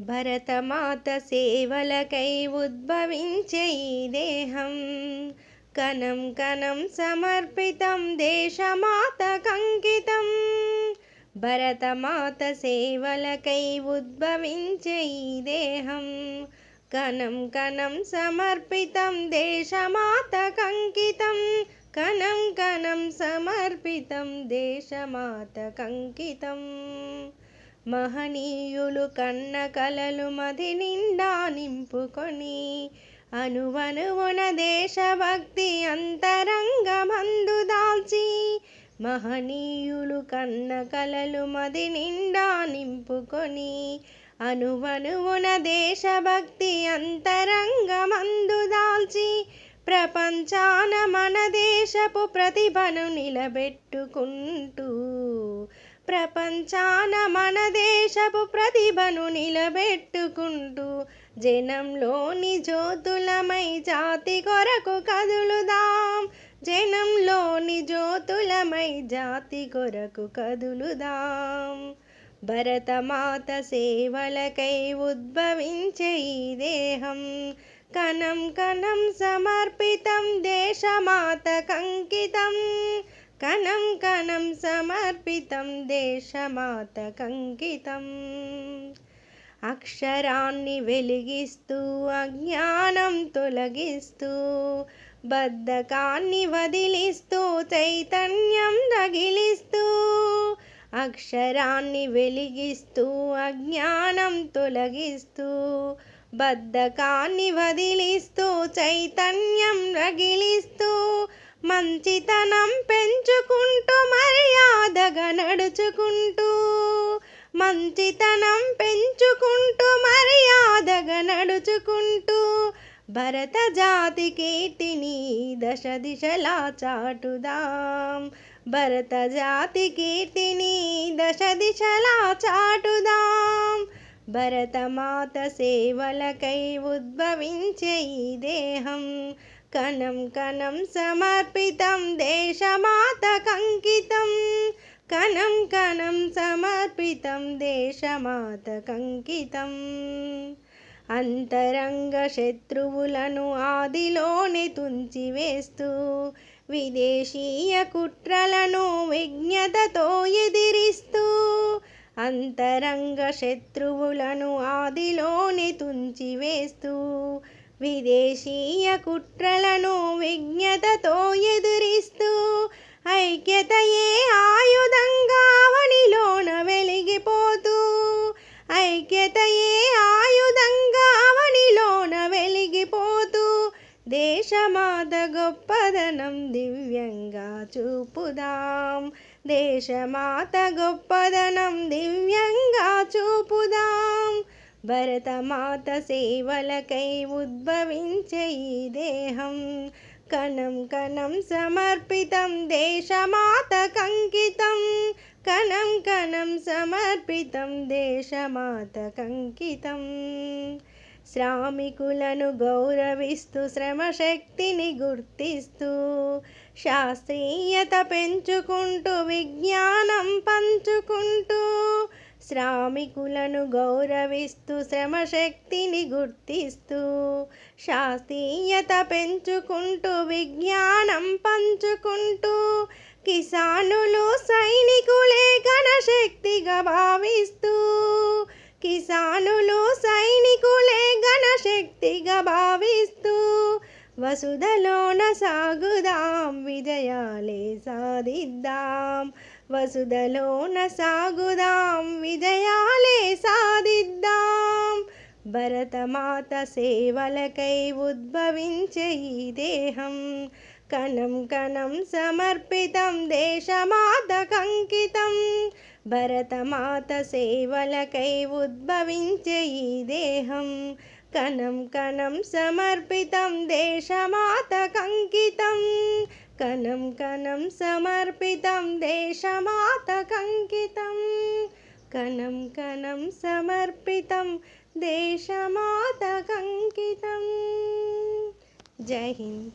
భరతమాత సేవలకై ఉద్భవించే ఈ దేహం. కణం కణం సమర్పితం దేశమాత కంకితం. భరతమాత సేవలకై ఉద్భవించే ఈ దేహం. కణం కణం సమర్పితం దేశమాత కంకితం. కణం కణం సమర్పితం దేశమాత కంకితం. మహనీయులు కన్న కలలు మది నిండా నింపుకొని అనువనువున దేశభక్తి అంతరంగమందు దాల్చి మహనీయులు కన్న కలలు మది నిండా నింపుకొని అనువనువున దేశభక్తి అంతరంగమందు దాల్చి ప్రపంచాన మన దేశపు ప్రతిభను నిలబెట్టుకుంటూ ప్రపంచాన మన దేశపు ప్రతిభను నిలబెట్టుకుంటూ జనంలోని జ్యోతులమై జాతి కొరకు కదులుదాం. జనంలోని జ్యోతులమై జాతి కొరకు కదులుదాం. భరతమాత సేవలకై ఉద్భవించే ఈ దేహం కణం కణం సమర్పితం దేశమాత కంకితం. కణం కణం సమర్పితం దేశమాత కంకితం. అక్షరాన్ని వెలిగిస్తూ అజ్ఞానం తొలగిస్తూ బద్ధకాన్ని వదిలిస్తూ చైతన్యం రగిలిస్తూ అక్షరాన్ని వెలిగిస్తూ అజ్ఞానం తొలగిస్తూ బద్ధకాన్ని వదిలిస్తూ చైతన్యం రగిలిస్తూ మంచితనం పెంచుకుంటూ మర్యాదగా నడుచుకుంటూ. మంచితనం పెంచుకుంటూ మర్యాదగా నడుచుకుంటూ. భరత జాతి కీర్తిని దశ దిశలా చాటుదాం. భరత జాతి కీర్తిని దశ దిశలా చాటుదాం. భరతమాత సేవలకై ఉద్భవించే ఈ దేహం కణం కణం సమర్పితం దేశమాత కంకితం కణం కణం సమర్పితం దేశమాత కంకితం అంతరంగ శత్రువులను ఆదిలోనే తుంచివేస్తూ విదేశీయ కుట్రలను విజ్ఞతతో ఎదిరిస్తూ అంతరంగ శత్రువులను ఆదిలోనే తుంచివేస్తూ విదేశీయ కుట్రలను విజ్ఞతతో ఎదురిస్తూ ఐక్యతయే ఆయుధంగా వనిలోన వెలిగిపోతూ ఐక్యతయే ఆయుధంగా వనిలోన వెలిగిపోతూ దేశమాత గొప్పదనం దివ్యంగా చూపుదాం. దేశమాత గొప్పదనం దివ్యంగా చూపుదాం. భరతమాత సేవలకై ఉద్భవించే ఈ దేహం. కణం కణం సమర్పితం దేశమాత కంకితం. కణం కణం సమర్పితం దేశమాత కంకితం. శ్రామికులను గౌరవిస్తూ శ్రమశక్తిని గుర్తిస్తూ శాస్త్రీయత పెంచుకుంటూ విజ్ఞానం పంచుకుంటూ శ్రామికులను గౌరవిస్తూ శ్రమశక్తిని గుర్తిస్తూ శాస్త్రీయత పెంచుకుంటూ విజ్ఞానం పంచుకుంటూ కిసానులు సైనికులే గణశక్తిగా భావిస్తూ కిసానులు సైనికులే గణశక్తిగా భావిస్తూ వసుధలోన సాగుదాం విజయాలే సాధిద్దాం. వసుదలోన సాగుదాం విజయాలే సాధిద్దాం. భరతమాత సేవలకై ఉద్భవించే ఈ దేహం కణం కణం సమర్పితం దేశమాత కంకితం. భరతమాత సేవలకై ఉద్భవించే ఈ దేహం కణం కణం సమర్పితం దేశమాత కంకితం. कनं कनं समर्पितं देशमातकङ्कितं कनं कनं समर्पितं देशमातकङ्कितं जय हिन्द्